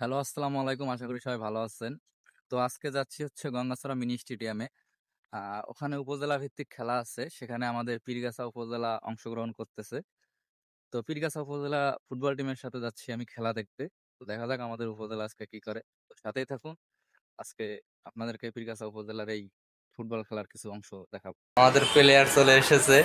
Hello আসসালামু আলাইকুম। আশা করি সবাই ভালো আছেন। তো আজকে যাচ্ছি হচ্ছে গঙ্গাছড়া মিনি স্টেডিয়ামে। ওখানে উপজেলা ভিত্তিক খেলা আছে। সেখানে আমাদের পীরগাছা উপজেলা অংশগ্রহণ করতেছে। তো পীরগাছা উপজেলা ফুটবল টিমের সাথে যাচ্ছি আমি খেলা দেখতে। তো দেখা যাক আমাদের উপজেলা আজকে কি করে। তো সাথেই থাকুন। আজকে আপনাদেরকে পীরগাছা উপজেলার এই ফুটবল খেলার কিছু অংশ দেখাবো। আমাদের প্লেয়ার চলে এসেছে।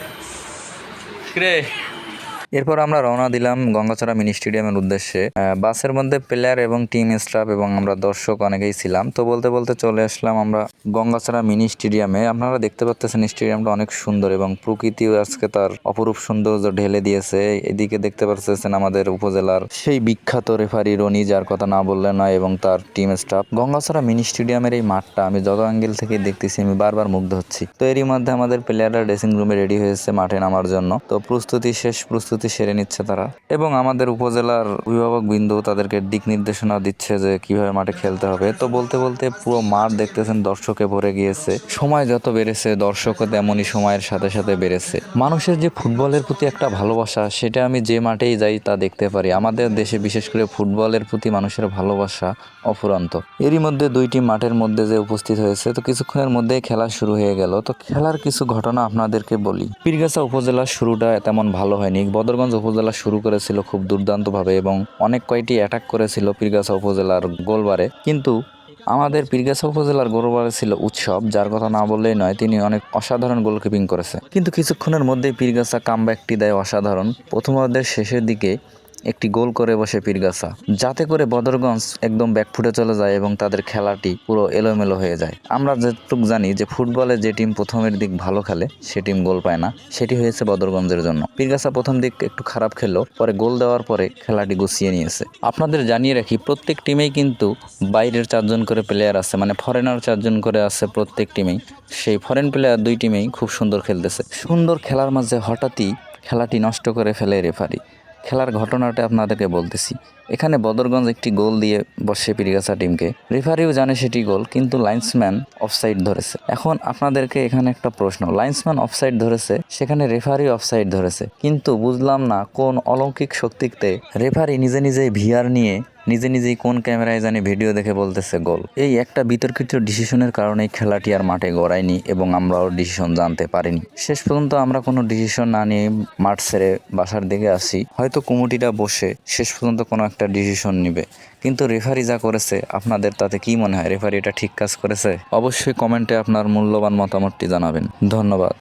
এরপর আমরা রওনা দিলাম গঙ্গাচড়া মিনি স্টেডিয়ামের উদ্দেশ্যে। বাসের মধ্যে প্লেয়ার এবং টিম স্টাফ এবং আমরা দর্শক অনেকেই ছিলাম। তো বলতে বলতে চলে আসলাম আমরা গঙ্গাচড়া মিনি স্টেডিয়ামে। আপনারা দেখতে পাচ্ছেন স্টেডিয়ামটা অনেক সুন্দর এবং প্রকৃতিও আজকে তার অপরূপ সৌন্দর্য ঢেলে দিয়েছে। এদিকে দেখতে পাচ্ছেন আমাদের উপজেলার সেই বিখ্যাত রেফারি রনি, যার কথা না বললে নয়, এবং তার টিম স্টাফ গঙ্গাচড়া মিনি স্টেডিয়ামের এই মাঠটা আমি যত অ্যাঙ্গেল থেকে দেখতেছি, আমি বারবার মুগ্ধ হচ্ছি। তো এরই মধ্যে আমাদের প্লেয়াররা ড্রেসিং রুমে রেডি হয়েছে মাঠে নামার জন্য। তো প্রস্তুতি শেষ, প্রস্তুতি সেরে নিচ্ছে তারা। এবং আমাদের উপজেলার অভিভাবক বিন্দু তাদেরকে দিক নির্দেশনা দিচ্ছে যে কীভাবে মাঠে খেলতে হবে। তো বলতে বলতে পুরো মাঠ দেখতেছেন দর্শকে ভরে গিয়েছে। সময় যত বেড়েছে, দর্শকও তেমনই সময়ের সাথে সাথে বেড়েছে। মানুষের যে ফুটবলের প্রতি একটা ভালোবাসা, সেটা আমি যে মাঠেই যাই তা দেখতে পারি। আমাদের দেশে বিশেষ করে ফুটবলের প্রতি মানুষের ভালোবাসা অফুরন্ত। এরই মধ্যে দুইটি মাঠের মধ্যে যে উপস্থিত হয়েছে, তো কিছুক্ষণের মধ্যে খেলা শুরু হয়ে গেল। তো খেলার কিছু ঘটনা আপনাদেরকে বলি। পীরগাছা উপজেলার শুরুটা তেমন ভালো হয়নি। বদরগঞ্জ উপজেলা শুরু করেছিল খুব দুর্দান্তভাবে এবং অনেক কয়টি অ্যাটাক করেছিল পীরগাছা উপজেলার গোলবারে। কিন্তু আমাদের পীরগাছা উপজেলার গোলবারে ছিল উৎসব, যার কথা না বললেই নয়, তিনি অনেক অসাধারণ গোলকিপিং করেছে। কিন্তু কিছুক্ষণের মধ্যেই পীরগাছা কামব্যাকটি দেয় অসাধারণ। প্রথমার্ধের শেষের দিকে একটি গোল করে বসে পীরগাছা। যাতে করে বদরগঞ্জ একদম ব্যাকফুটে চলে যায় এবং তাদের খেলাটি পুরো এলোমেলো হয়ে যায়। আমরা যেটুক জানি যে ফুটবলে যে টিম প্রথমের দিক ভালো খেলে, সে টিম গোল পায় না। সেটি হয়েছে বদরগঞ্জের জন্য। পীরগাছা প্রথম দিক একটু খারাপ খেললো, পরে গোল দেওয়ার পরে খেলাটি গুছিয়ে নিয়েছে। আপনাদের জানিয়ে রাখি, প্রত্যেক টিমেই কিন্তু বাইরের চারজন করে প্লেয়ার আছে মানে ফরেনার চারজন করে আছে প্রত্যেক টিমেই। সেই ফরেন প্লেয়ার দুই টিমেই খুব সুন্দর খেলতেছে। সুন্দর খেলার মাঝে হঠাৎই খেলাটি নষ্ট করে ফেলে রেফারি খেলার ঘটনাটা আপনাদেরকে বলতেছি। এখানে বদরগঞ্জ একটি গোল দিয়ে বসে পিরিগাছা টিমকে। রেফারিও জানে সেটি গোল, কিন্তু লাইন্সম্যান অফসাইড ধরেছে। এখন আপনাদেরকে এখানে একটা প্রশ্ন, লাইন্সম্যান অফসাইড ধরেছে, সেখানে রেফারি অফসাইড ধরেছে। কিন্তু বুঝলাম না কোন অলৌকিক শক্তিতে রেফারি নিজে নিজেই ভিআর নিয়ে নিজে নিজেই কোন ক্যামেরায় জানি ভিডিও দেখে বলতেছে গোল। এই একটা বিতর্কিত ডিসিশনের কারণে খেলাটি আর মাঠে গড়ায়নি এবং আমরাও ডিসিশন জানতে পারিনি। শেষ পর্যন্ত আমরা কোনো ডিসিশন না নিয়ে মাঠ ছেড়ে বাসার দিকে আসি। হয়তো কমিটিটা বসে শেষ পর্যন্ত কোনো একটা ডিসিশন নিবে। কিন্তু রেফারি যা করেছে, আপনাদের তাতে কি মনে হয়? রেফারি এটা ঠিক কাজ করেছে? অবশ্যই কমেন্টে আপনার মূল্যবান মতামতটি জানাবেন। ধন্যবাদ।